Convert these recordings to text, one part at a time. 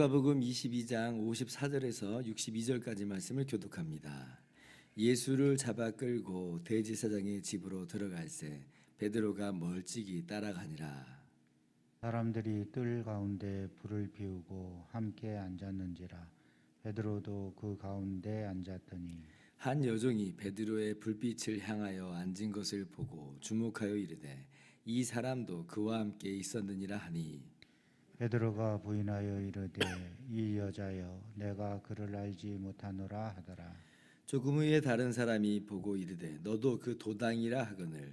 누가복음 22장 54절에서 62절까지 말씀을 교독합니다. 예수를 잡아 끌고 대제사장의 집으로 들어갈새 베드로가 멀찍이 따라가니라. 사람들이 뜰 가운데 불을 피우고 함께 앉았는지라 베드로도 그 가운데 앉았더니 한 여종이 베드로의 불빛을 향하여 앉은 것을 보고 주목하여 이르되 이 사람도 그와 함께 있었느니라 하니. 베드로가 부인하여 이르되 이 여자여 내가 그를 알지 못하노라 하더라. 조금 후에 다른 사람이 보고 이르되 너도 그 도당이라 하거늘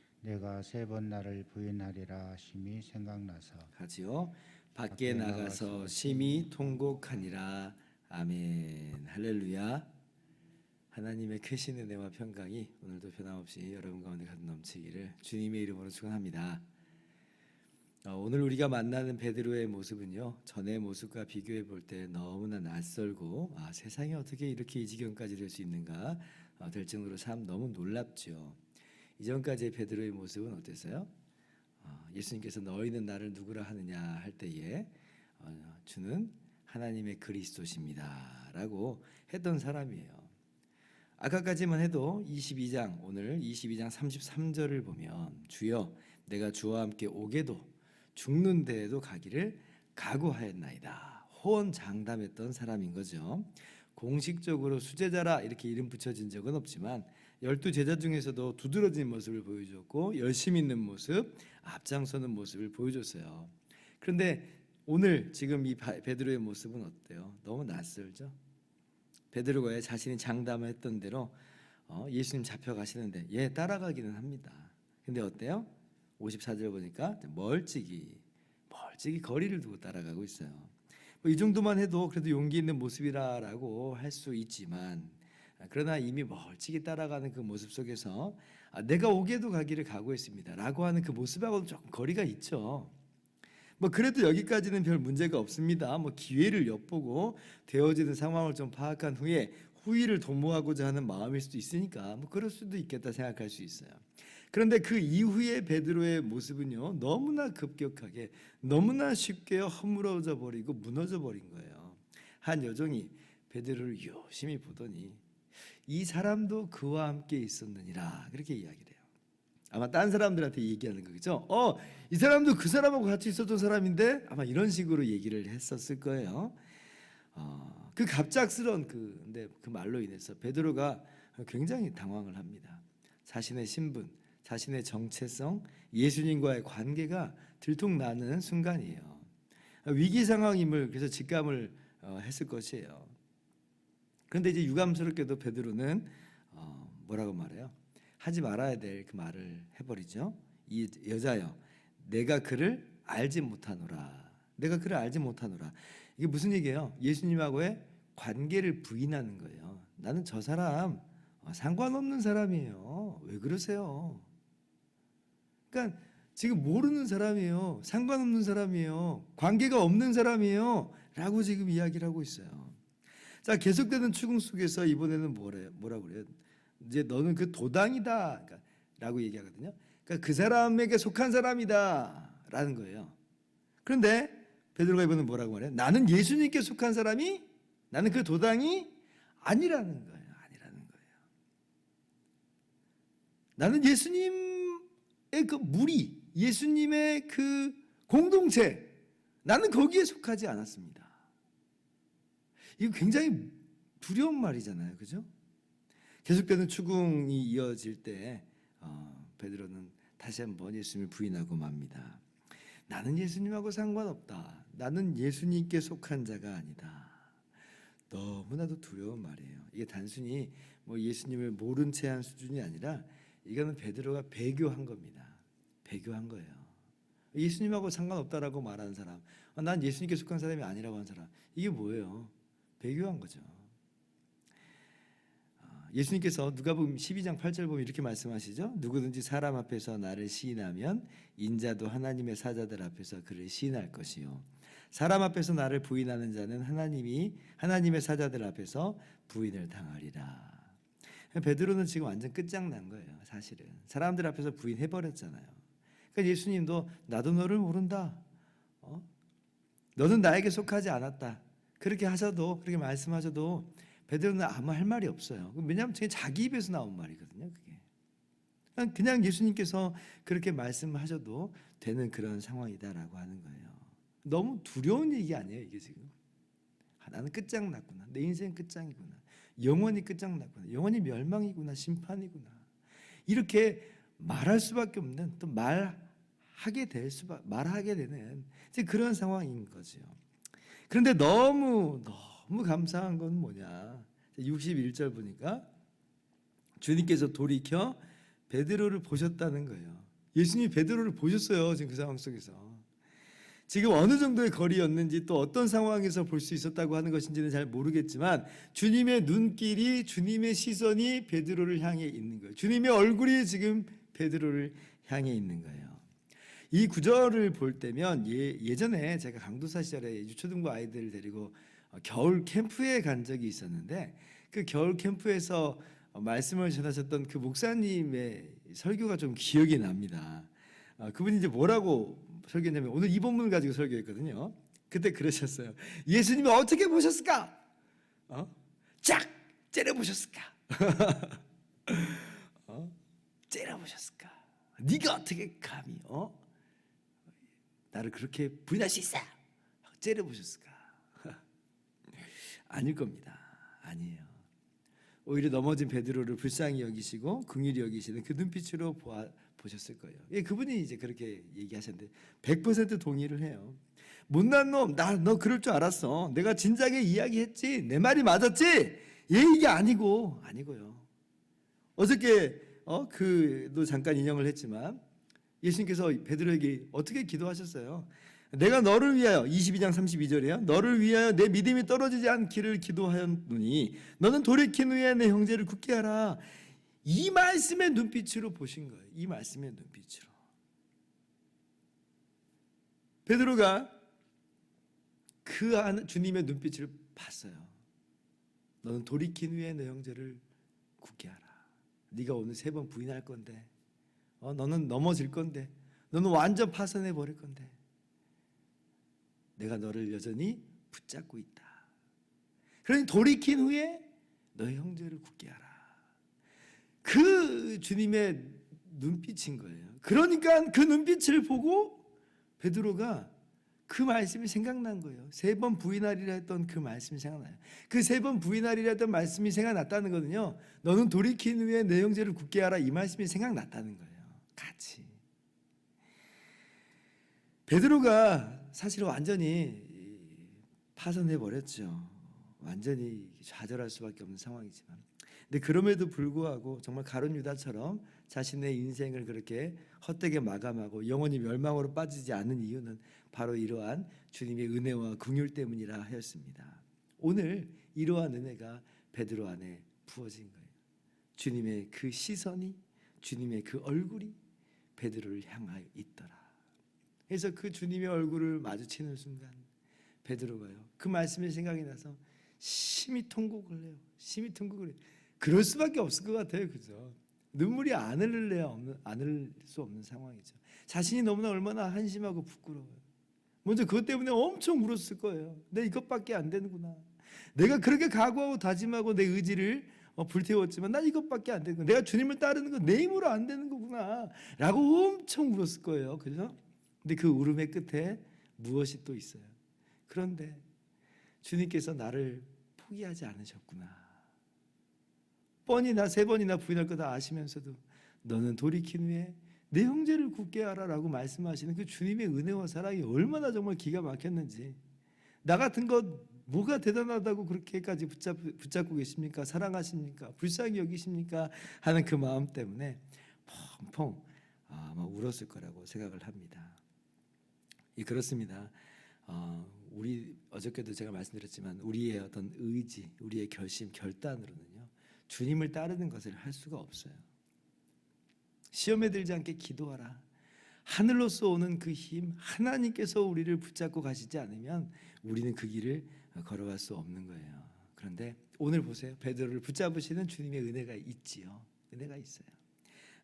내가 세 번 나를 부인하리라 하심이 생각나서 같이요. 밖에 나가서 심히 통곡하니라. 아멘. 할렐루야. 하나님의 크신 은혜와 평강이 오늘도 변함없이 여러분 가운데 가득 넘치기를 주님의 이름으로 축원합니다. 어, 오늘 우리가 만나는 베드로의 모습은요 전의 모습과 비교해 볼 때 너무나 낯설고 아, 세상이 어떻게 이렇게 이 지경까지 될 수 있는가 어, 될 정도로 참 너무 놀랍죠. 이전까지의 베드로의 모습은 어땠어요? 어, 예수님께서 너희는 나를 누구라 하느냐 할 때에 어, 주는 하나님의 그리스도십니다라고 했던 사람이에요. 아까까지만 해도 22장 오늘 22장 33절을 보면 주여 내가 주와 함께 오게도 죽는 데에도 가기를 각오하였나이다. 호언 장담했던 사람인 거죠. 공식적으로 수제자라 이렇게 이름 붙여진 적은 없지만 열두 제자 중에서도 두드러진 모습을 보여줬고 열심 있는 모습, 앞장서는 모습을 보여줬어요. 그런데 오늘 지금 이 바- 베드로의 모습은 어때요? 너무 낯설죠. 베드로가 자신이 장담했던 대로 어, 예수님 잡혀가시는데 얘 따라가기는 합니다. 근데 어때요? 54절 보니까 멀찍이 멀찍이 거리를 두고 따라가고 있어요. 뭐 이 정도만 해도 그래도 용기 있는 모습이라라고 할 수 있지만 아, 그러나 이미 멀찍이 따라가는 그 모습 속에서 아, 내가 오게도 가기를 각오했습니다 라고 하는 그 모습하고는 조금 거리가 있죠. 뭐 그래도 여기까지는 별 문제가 없습니다. 뭐 기회를 엿보고 되어지는 상황을 좀 파악한 후에 후위를 도모하고자 하는 마음일 수도 있으니까 뭐 그럴 수도 있겠다 생각할 수 있어요. 그런데 그 이후의 베드로의 모습은요 너무나 급격하게 너무나 쉽게 허물어져 버리고 무너져 버린 거예요. 한 여종이 베드로를 유심히 보더니 이 사람도 그와 함께 있었느니라 그렇게 이야기를 해요. 아마 딴 사람들한테 얘기하는 거겠죠. 어, 이 사람도 그 사람하고 같이 있었던 사람인데 아마 이런 식으로 얘기를 했었을 거예요. 어, 그 갑작스러운 그 근데 그 말로 인해서 베드로가 굉장히 당황을 합니다. 자신의 신분, 자신의 정체성, 예수님과의 관계가 들통나는 순간이에요. 위기 상황임을 그래서 직감을 어, 했을 것이에요. 그런데 이제 유감스럽게도 베드로는 어, 뭐라고 말해요? 하지 말아야 될 그 말을 해버리죠. 이 여자여, 내가 그를 알지 못하노라. 내가 그를 알지 못하노라. 이게 무슨 얘기예요? 예수님하고의 관계를 부인하는 거예요. 나는 저 사람 어, 상관없는 사람이에요. 왜 그러세요? 그러니까 지금 모르는 사람이에요. 상관없는 사람이에요. 관계가 없는 사람이에요. 라고 지금 이야기를 하고 있어요. 자, 계속되는 추궁 속에서 이번에는 뭐래, 뭐라고 그래요? 이제 너는 그 도당이다. 그러니까 라고 얘기하거든요. 그러니까 그 사람에게 속한 사람이다. 라는 거예요. 그런데 베드로가 이번엔 뭐라고 말해요? 나는 예수님께 속한 사람이 나는 그 도당이 아니라는 거예요. 아니라는 거예요. 나는 예수님의 그 무리, 예수님의 그 공동체, 나는 거기에 속하지 않았습니다. 이거 굉장히 두려운 말이잖아요, 그죠? 계속되는 추궁이 이어질 때 어, 베드로는 다시 한번 예수님을 부인하고 맙니다. 나는 예수님하고 상관없다. 나는 예수님께 속한 자가 아니다. 너무나도 두려운 말이에요. 이게 단순히 뭐 예수님을 모른 채 한 수준이 아니라 이거는 베드로가 배교한 겁니다. 배교한 거예요. 예수님하고 상관없다라고 말하는 사람, 아, 난 예수님께 속한 사람이 아니라고 하는 사람, 이게 뭐예요? 배교한 거죠. 아, 예수님께서 누가복음 12장 8절 보면 이렇게 말씀하시죠. 누구든지 사람 앞에서 나를 시인하면 인자도 하나님의 사자들 앞에서 그를 시인할 것이요. 사람 앞에서 나를 부인하는 자는 하나님이 하나님의 사자들 앞에서 부인을 당하리라. 베드로는 지금 완전 끝장난 거예요. 사실은 사람들 앞에서 부인해 버렸잖아요. 그러니까 예수님도 나도 너를 모른다. 어? 너는 나에게 속하지 않았다. 그렇게 하셔도 그렇게 말씀하셔도 베드로는 아무 할 말이 없어요. 왜냐하면 그게 자기 입에서 나온 말이거든요. 그게 그냥- 예수님께서 그렇게 말씀하셔도 되는 그런 상황이다라고 하는 거예요. 너무 두려운 얘기 아니에요, 이게 지금. 아, 나는 끝장났구나. 내 인생 끝장이구나. 영원히 끝장났구나. 영원히 멸망이구나. 심판이구나. 이렇게 말할 수밖에 없는 또 말하게 될 수밖 말하게 되는 그런 상황인 거죠. 그런데 너무 너무 감사한 건 뭐냐? 61절 보니까 주님께서 돌이켜 베드로를 보셨다는 거예요. 예수님이 베드로를 보셨어요. 지금 그 상황 속에서. 지금 어느 정도의 거리였는지 또 어떤 상황에서 볼 수 있었다고 하는 것인지는 잘 모르겠지만 주님의 눈길이 주님의 시선이 베드로를 향해 있는 거예요. 주님의 얼굴이 지금 베드로를 향해 있는 거예요. 이 구절을 볼 때면 예, 예전에 제가 강도사 시절에 유초등부 아이들을 데리고 어, 겨울 캠프에 간 적이 있었는데 그 겨울 캠프에서 어, 말씀을 전하셨던 그 목사님의 설교가 좀 기억이 납니다. 어, 그분이 이제 뭐라고 설교했냐면 오늘 이 본문을 가지고 설교했거든요. 그때 그러셨어요. 예수님이 어떻게 보셨을까? 어? 쫙 째려 보셨을까? 어? 째려 보셨을까? 네가 어떻게 감히 어? 나를 그렇게 부인할 수 있어? 째려 보셨을까? 아닐 겁니다. 아니에요. 오히려 넘어진 베드로를 불쌍히 여기시고 긍휼히 여기시는 그 눈빛으로 보아, 보셨을 거예요. 예, 그분이 이제 그렇게 얘기하셨는데 100% 동의를 해요. 못난 놈, 나 너 그럴 줄 알았어. 내가 진작에 이야기했지. 내 말이 맞았지. 예, 이게 아니고 아니고요. 어저께 어 그도 잠깐 인용을 했지만 예수님께서 베드로에게 어떻게 기도하셨어요? 내가 너를 위하여 22장 32절이에요. 너를 위하여 내 믿음이 떨어지지 않기를 기도하였노니 너는 돌이킨 후에 내 형제를 굳게 하라. 이 말씀의 눈빛으로 보신 거예요. 이 말씀의 눈빛으로. 베드로가 그 안- 주님의 눈빛을 봤어요. 너는 돌이킨 후에 내 형제를 굳게 하라. 네가 오늘 세 번 부인할 건데, 어, 너는 넘어질 건데, 너는 완전 파산해 버릴 건데, 내가 너를 여전히 붙잡고 있다. 그러니 돌이킨 후에 너의 형제를 굳게 하라. 그 주님의 눈빛인 거예요. 그러니까 그 눈빛을 보고 베드로가 그 말씀이 생각난 거예요. 세 번 부인하리라 했던 그 말씀이 생각나요. 그 세 번 부인하리라 했던 말씀이 생각났다는 거는요. 너는 돌이킨 후에 내 형제를 굳게 하라 이 말씀이 생각났다는 거예요. 같이. 베드로가 사실 완전히 파산해 버렸죠. 완전히 좌절할 수밖에 없는 상황이지만, 근데 그럼에도 불구하고 정말 가룟 유다처럼 자신의 인생을 그렇게 헛되게 마감하고 영원히 멸망으로 빠지지 않는 이유는 바로 이러한 주님의 은혜와 긍휼 때문이라 하였습니다. 오늘 이러한 은혜가 베드로 안에 부어진 거예요. 주님의 그 시선이 주님의 그 얼굴이 베드로를 향하여 있더라. 그래서 그 주님의 얼굴을 마주치는 순간 베드로가요. 그 말씀이 생각이 나서 심히 통곡을 해요. 심히 통곡을 해요. 그럴 수밖에 없을 것 같아요. 그죠? 눈물이 안 흘려야 없는 안 흘릴 수 없는 상황이죠. 자신이 너무나 얼마나 한심하고 부끄러워요. 먼저 그것 때문에 엄청 울었을 거예요. 내 이것밖에 안 되는구나. 내가 그렇게 각오하고 다짐하고 내 의지를 어, 불태웠지만 난 이것밖에 안 되는 거. 내가 주님을 따르는 건 내 힘으로 안 되는 거구나라고 엄청 울었을 거예요. 그죠? 근데 그 울음의 끝에 무엇이 또 있어요. 그런데 주님께서 나를 포기하지 않으셨구나. 뻔히 나 세 번이나 부인할 거다 아시면서도 너는 돌이킨 후에 내 형제를 굳게 하라라고 말씀하시는 그 주님의 은혜와 사랑이 얼마나 정말 기가 막혔는지 나 같은 것 뭐가 대단하다고 그렇게까지 붙잡, 붙잡고 계십니까? 사랑하십니까? 불쌍히 여기십니까? 하는 그 마음 때문에 펑펑 아마 울었을 거라고 생각을 합니다. 이 그렇습니다. 어, 우리 어저께도 제가 말씀드렸지만 우리의 어떤 의지, 우리의 결심, 결단으로는요 주님을 따르는 것을 할 수가 없어요. 시험에 들지 않게 기도하라. 하늘로서 오는 그 힘, 하나님께서 우리를 붙잡고 가시지 않으면 우리는 그 길을 걸어갈 수 없는 거예요. 그런데 오늘 보세요. 베드로를 붙잡으시는 주님의 은혜가 있지요. 은혜가 있어요.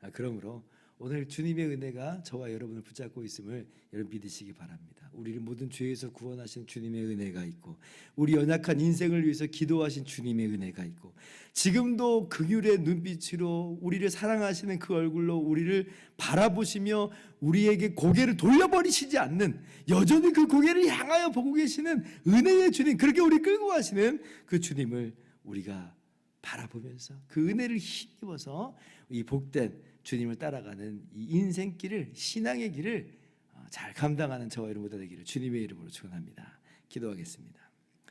아, 그러므로 오늘 주님의 은혜가 저와 여러분을 붙잡고 있음을 여러분 믿으시기 바랍니다. 우리를 모든 죄에서 구원하신 주님의 은혜가 있고 우리 연약한 인생을 위해서 기도하신 주님의 은혜가 있고 지금도 극율의 눈빛으로 우리를 사랑하시는 그 얼굴로 우리를 바라보시며 우리에게 고개를 돌려버리시지 않는 여전히 그 고개를 향하여 보고 계시는 은혜의 주님 그렇게 우리 끌고 가시는 그 주님을 우리가 바라보면서 그 은혜를 힘입어서 이 복된 주님을 따라가는 이 인생길을 신앙의 길을 어, 잘 감당하는 저와 여러분 모두 되기를 주님의 이름으로 축원합니다. 기도하겠습니다.